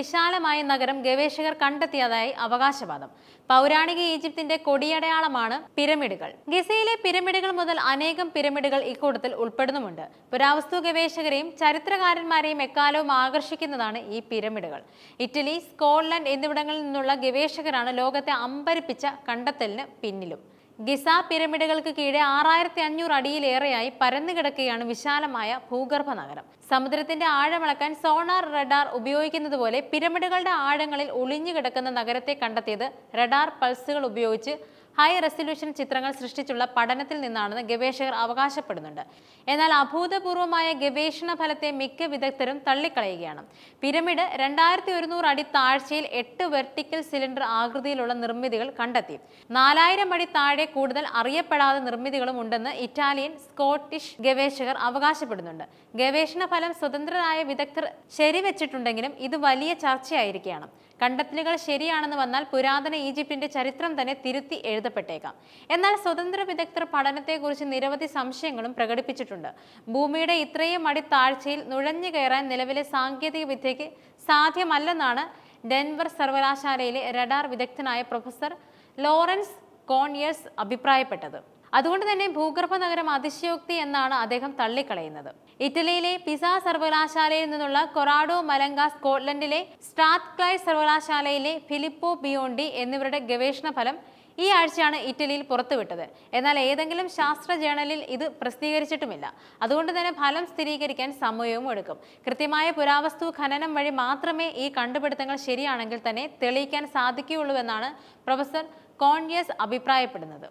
വിശാലമായ നഗരം ഗവേഷകർ കണ്ടെത്തിയതായി അവകാശവാദം. പൗരാണിക ഈജിപ്തിന്റെ കൊടിയടയാളമാണ് പിരമിഡുകൾ. ഗിസയിലെ പിരമിഡുകൾ മുതൽ അനേകം പിരമിഡുകൾ ഇക്കൂട്ടത്തിൽ ഉൾപ്പെടുന്നുമുണ്ട്. പുരാവസ്തു ഗവേഷകരെയും ചരിത്രകാരന്മാരെയും എക്കാലവും ആകർഷിക്കുന്നതാണ് ഈ പിരമിഡുകൾ. ഇറ്റലി സ്കോട്ട്ലൻഡ് എന്നിവിടങ്ങളിൽ നിന്നുള്ള ഗവേഷകരാണ് ലോകത്തെ അമ്പരിപ്പിച്ച കണ്ടെത്തലിന് പിന്നിലും. ഗിസ പിരമിഡുകൾക്ക് കീഴെ ആറായിരത്തി അഞ്ഞൂറ് അടിയിലേറെയായി പരന്നു കിടക്കുകയാണ് വിശാലമായ ഭൂഗർഭ നഗരം സമുദ്രത്തിന്റെ ആഴമളക്കാൻ സോണാർ റഡാർ ഉപയോഗിക്കുന്നത് പോലെ പിരമിഡുകളുടെ ആഴങ്ങളിൽ ഒളിഞ്ഞു കിടക്കുന്ന നഗരത്തെ കണ്ടെത്തിയത് റഡാർ പൾസുകൾ ഉപയോഗിച്ച് ഹൈ റെസൊല്യൂഷൻ ചിത്രങ്ങൾ സൃഷ്ടിച്ചുള്ള പഠനത്തിൽ നിന്നാണെന്ന് ഗവേഷകർ അവകാശപ്പെടുന്നുണ്ട്. എന്നാൽ അഭൂതപൂർവമായ ഗവേഷണ ഫലത്തെ മിക്ക വിദഗ്ധരും തള്ളിക്കളയുകയാണ്. പിരമിഡ് രണ്ടായിരത്തി ഒരുന്നൂറ് അടി താഴ്ചയിൽ എട്ട് വെർട്ടിക്കൽ സിലിണ്ടർ ആകൃതിയിലുള്ള നിർമ്മിതികൾ കണ്ടെത്തി. നാലായിരം അടി താഴെ കൂടുതൽ അറിയപ്പെടാത്ത നിർമ്മിതികളും ഉണ്ടെന്ന് ഇറ്റാലിയൻ സ്കോട്ടിഷ് ഗവേഷകർ അവകാശപ്പെടുന്നുണ്ട്. ഗവേഷണ ഫലം സ്വതന്ത്രരായ വിദഗ്ധർ ശരിവെച്ചിട്ടുണ്ടെങ്കിലും ഇത് വലിയ ചർച്ചയായിരിക്കുകയാണ്. കണ്ടെത്തലുകൾ ശരിയാണെന്ന് വന്നാൽ പുരാതന ഈജിപ്തിന്റെ ചരിത്രം തന്നെ തിരുത്തി എഴുതപ്പെട്ടേക്കാം. എന്നാൽ സ്വതന്ത്ര വിദഗ്ധർ പഠനത്തെക്കുറിച്ച് നിരവധി സംശയങ്ങളും പ്രകടിപ്പിച്ചിട്ടുണ്ട്. ഭൂമിയുടെ ഇത്രയും അടി താഴ്ചയിൽ നുഴഞ്ഞു കയറാൻ നിലവിലെ സാങ്കേതിക വിദ്യയ്ക്ക് സാധ്യമല്ലെന്നാണ് ഡെൻവർ സർവകലാശാലയിലെ റഡാർ വിദഗ്ധനായ പ്രൊഫസർ ലോറൻസ് കോണിയേഴ്സ് അഭിപ്രായപ്പെട്ടത്. അതുകൊണ്ട് തന്നെ ഭൂഗർഭ നഗരം അതിശയോക്തി എന്നാണ് അദ്ദേഹം തള്ളിക്കളയുന്നത്. ഇറ്റലിയിലെ പിസ സർവകലാശാലയിൽ നിന്നുള്ള കൊറാഡോ മലങ്ക സ്കോട്ട്ലൻഡിലെ സ്ട്രാത്ക്ലൈഡ് സർവകലാശാലയിലെ ഫിലിപ്പോ ബിയോണ്ടി എന്നിവരുടെ ഗവേഷണ ഫലം ഈ ആഴ്ചയാണ് ഇറ്റലിയിൽ പുറത്തുവിട്ടത്. എന്നാൽ ഏതെങ്കിലും ശാസ്ത്ര ജേണലിൽ ഇത് പ്രസിദ്ധീകരിച്ചിട്ടുമില്ല. അതുകൊണ്ട് തന്നെ ഫലം സ്ഥിരീകരിക്കാൻ സമയവും എടുക്കും. കൃത്യമായ പുരാവസ്തു ഖനനം വഴി മാത്രമേ ഈ കണ്ടുപിടുത്തങ്ങൾ ശരിയാണെങ്കിൽ തന്നെ തെളിയിക്കാൻ സാധിക്കുകയുള്ളൂ എന്നാണ് പ്രൊഫസർ കോൺയസ് അഭിപ്രായപ്പെടുന്നത്.